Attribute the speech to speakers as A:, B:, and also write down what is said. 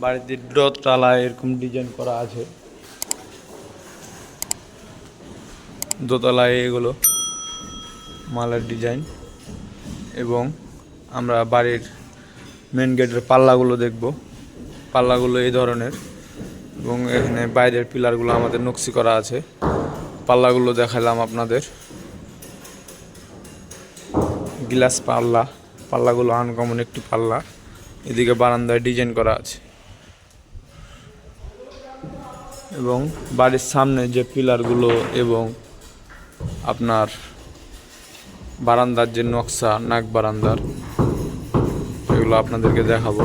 A: বাড়িতে দোতলায় এরকম ডিজাইন করা আছে। দোতলায় এগুলো, মালের ডিজাইন এবং আমরা বাড়ির মেন গেটের পাল্লাগুলো দেখব। পাল্লাগুলো এই ধরনের। এবং এখানে বাইরের পিলারগুলো আমাদের নকশি করা আছে। পাল্লাগুলো দেখালাম আপনাদের। গ্লাস পাল্লা। পাল্লাগুলো আনকমন একটি পাল্লা। এদিকে বারান্দায় ডিজাইন করা আছে। এবং বাড়ির সামনে যে পিলারগুলো এবং আপনার বারান্দার যে নকশা, নাক বারান্দার, এগুলো আপনাদেরকে দেখাবো।